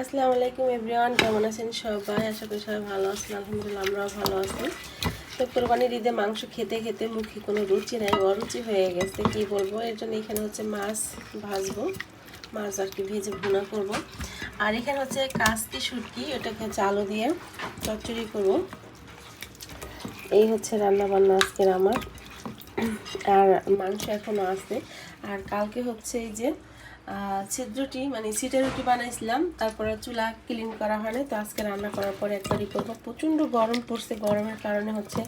আসসালামু আলাইকুম এভরিওয়ান, কেমন আছেন সবাই? আশা করি সবাই ভালো আছেন, আলহামদুলিল্লাহ আমরাও ভালো আছি। তো কোরবানির ঈদে মাংস খেতে খেতে মুখে কোনো রুচি নাই, অরুচি হয়ে গেছে, কি বলব? এর জন্য এখানে হচ্ছে মাছ ভাজবো। মাছ আর কি ভেজে ভুনা করব। আর এখানে হচ্ছে কাস্তি শুটকি এটাকে হচ্ছে আলু দিয়ে চচ্চড়ি করব। এই হচ্ছে রান্না বান্না আজকের আমার। আর মাংস এখনও আছে। আর কালকে হচ্ছে এই যে ছিদ্রটি মানে সিটের রুটি বানাইছিলাম, তারপরে চুলা ক্লিন করা হয়নি, তো আজকে রান্না করার পরে একবারই করব প্রচণ্ড গরম পড়ছে, গরমের কারণে হচ্ছে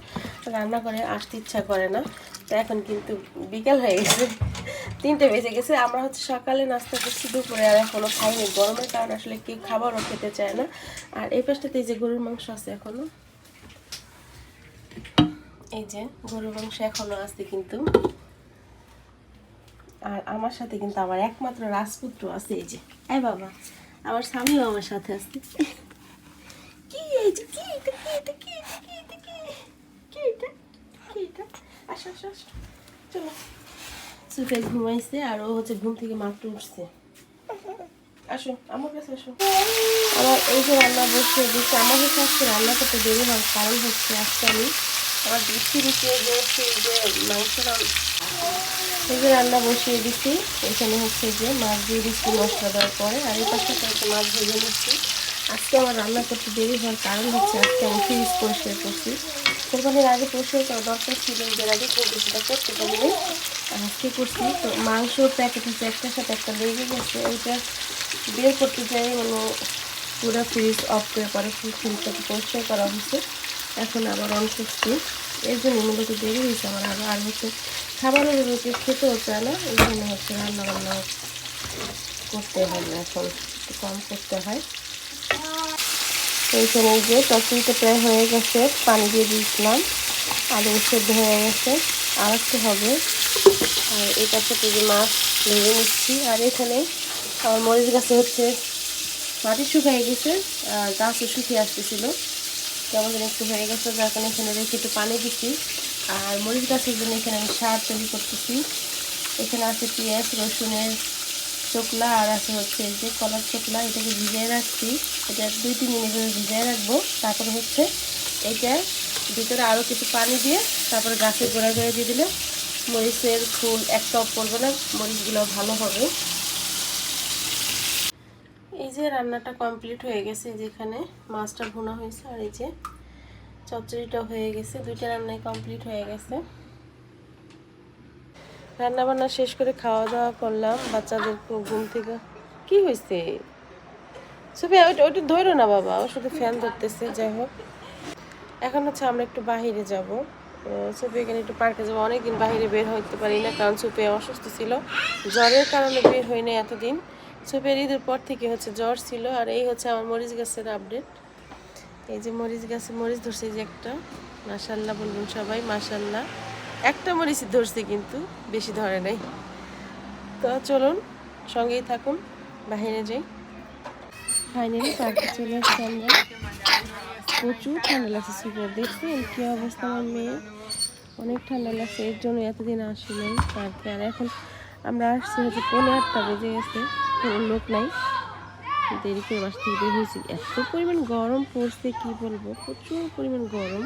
রান্না করে আসতে ইচ্ছা করে না, তো এখন কিন্তু বিকেল হয়ে গেছে, তিনটে বেজে গেছে। আমরা হচ্ছে সকালে নাস্তা করছি, দুপুরে আর এখনও খাইনি। গরমের কারণে আসলে কেউ খাবারও খেতে চায় না। আর এই পাশটাতে যে গরুর মাংস আছে এখনও এই যে গরুর মাংস এখনও আছে কিন্তু। আর আমার সাথে কিন্তু আমার একমাত্র রাজপুত্র আছে এই যে। এই বাবা, আমার স্বামীও আমার সাথে আছে। কি এই যে, কি এটা কি এটা কি এটা কি এটা, কি কি এটা কি এটা? আসো আসো আসো। চলো। সুফে ঘুমাইছে আর ও হচ্ছে ঘুম থেকে মাত্র উঠছে। আসো, আমার কাছে আসো। আমার এই যে রান্না বসিয়ে দিচ্ছে আমার হচ্ছে আজকে রান্না করতে দেরি হয়, কারণ হচ্ছে আজকে আমি আমার বৃষ্টি দিচ্ছে যে হচ্ছে যে মাংস রান- এই যে রান্না বসিয়ে দিচ্ছি, এখানে হচ্ছে যে মাছ দিয়ে দিচ্ছি মশলা দেওয়ার পরে, আর এই পাশে মাছ ভেজে নিচ্ছি। আজকে আমার রান্না করতে দেরি হওয়ার কারণ হচ্ছে আজকে আমি ফ্রিজ পরিষ্কার করছি। কোরবানির আগে পরিষ্কার করা দরকার ছিল, এর আগে কিন্তু সেটা করতে পারিনি। আজকে করছি, তো মাংসর প্যাকেট হচ্ছে একটার সাথে একটা লেগে গেছে ওইটা বের করতে যাই মানে পুরো ফ্রিজ অফ করে পরে ফ্রিজটাকে পরিষ্কার করা হয়েছে। এখন আবার অন করছি। এর জন্য মূলত দেরি হয়েছে আমার আরও আর হচ্ছে খাবারের লোকে খেতেও চায় না, এই জন্য হচ্ছে রান্না বান্না করতে হয় না এখন, একটু কম করতে হয়। এইখানে এই যে তরকারিটা প্রায় হয়ে গেছে, পানি দিয়ে দিয়েছিলাম, আলু সেদ্ধ হয়ে গেছে, আর একটু হবে। আর এই পাশে যে মাছ ভেজে নিচ্ছি। আর এখানে আমার মরিচ গাছে হচ্ছে মাটি শুকিয়ে গেছে, আর গাছও শুকিয়ে আসতেছিল। কেমন যেন একটু হয়ে গেছে, যার কারণে এখানে রেখে একটু পানি দিচ্ছি। আর মরিচ গাছের জন্য এখানে আমি সার তৈরি করতেছি। এখানে আছে পেঁয়াজ, রসুনের চোকলা, আর আছে হচ্ছে যে কলার চোকলা, এটাকে ভিজিয়ে রাখছি। এটা দুই, তিন মিনিট করে ভিজিয়ে রাখব। তারপরে হচ্ছে এটা ভিতরে আরও কিছু পানি দিয়ে তারপরে গাছের গোড়া গোড়া দিয়ে দিলে মরিচের ফুল একটাও পড়বে না, মরিচগুলো ভালো হবে। এই যে রান্নাটা কমপ্লিট হয়ে গেছে যেখানে মাছটা ভুনা হয়েছে আর এই যে চচ্চড়িটা হয়ে গেছে, দুইটা রান্নাই কমপ্লিট হয়ে গেছে। রান্না বান্না শেষ করে খাওয়া দাওয়া করলাম, বাচ্চাদের ঘুম থেকে কি হয়েছে সুফিয়া, ওইটা ওইটা ধরো না বাবা ও শুধু ফ্যান ধরতেছে, যাই হোক। এখন হচ্ছে আমরা একটু বাহিরে যাব। এখানে একটু পার্কে যাব, অনেকদিন বাইরে বের হইতে পারি না, কারণ সুফিয়া অসুস্থ ছিল। জ্বরের কারণে বের হই না এতদিন। সুফিয়ার ঈদের পর থেকে হচ্ছে জ্বর ছিল, আর এই হচ্ছে আমার মরিচ গাছের আপডেট এই যে মরিচ গাছে মরিচ ধরছে যে একটা। মাশাল্লাহ বলবেন সবাই মাশাল্লাহ একটা মরিচ ধরছে কিন্তু, বেশি ধরে নাই। তো চলুন, সঙ্গেই থাকুন, বাহিরে যাই। ফাইনালি পার্কে চলে আসছি আমরা। প্রচুর ঠান্ডা লাগছে সুপার দেখছেন কি অবস্থা আমার মেয়ে? অনেক ঠান্ডা লাগছে, এর জন্য এতদিন আসি নাই পার্কে। আর এখন আমরা আসছি হচ্ছে পনেরো আটটা বেজে গেছে। কোনো লোক নাই। দেরি করে বাস থেকে বের হয়েছি। এত পরিমাণ গরম পড়ছে, কি বলব? প্রচুর পরিমাণ গরম।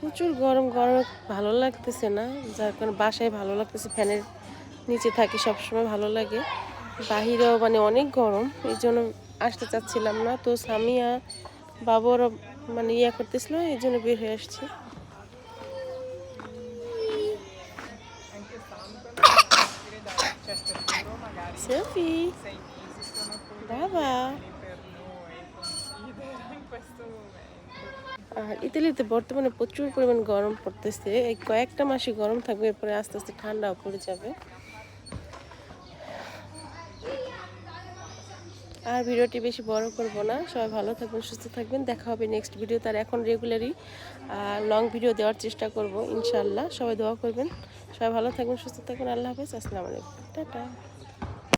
প্রচুর গরম গরম ভালো লাগতেছে না। যার কারণে বাসায় ভালো লাগতেছে, ফ্যানের নিচে থাকি সবসময় ভালো লাগে। বাহিরেও মানে অনেক গরম, এই জন্য আসতে চাচ্ছিলাম না। তো সামিয়া বাবুরা মানে ইয়া করতেছিল, এই জন্য বের হয়ে আসছি। সেলফি বাবা আর ইতালিতে বর্তমানে প্রচুর পরিমাণ গরম পড়তেছে। এই কয়েকটা মাসে গরম থাকবে এরপরে আস্তে আস্তে ঠান্ডাও পড়ে যাবে। আর ভিডিওটি বেশি বড় করব না। সবাই ভালো থাকবেন সুস্থ থাকবেন। দেখা হবে নেক্সট ভিডিও তার এখন রেগুলারই লং ভিডিও দেওয়ার চেষ্টা করব ইনশাল্লাহ সবাই দোয়া করবেন। সবাই ভালো থাকবেন সুস্থ থাকবেন। আল্লাহ হাফেজ। আসসালামু আলাইকুম। টাটা।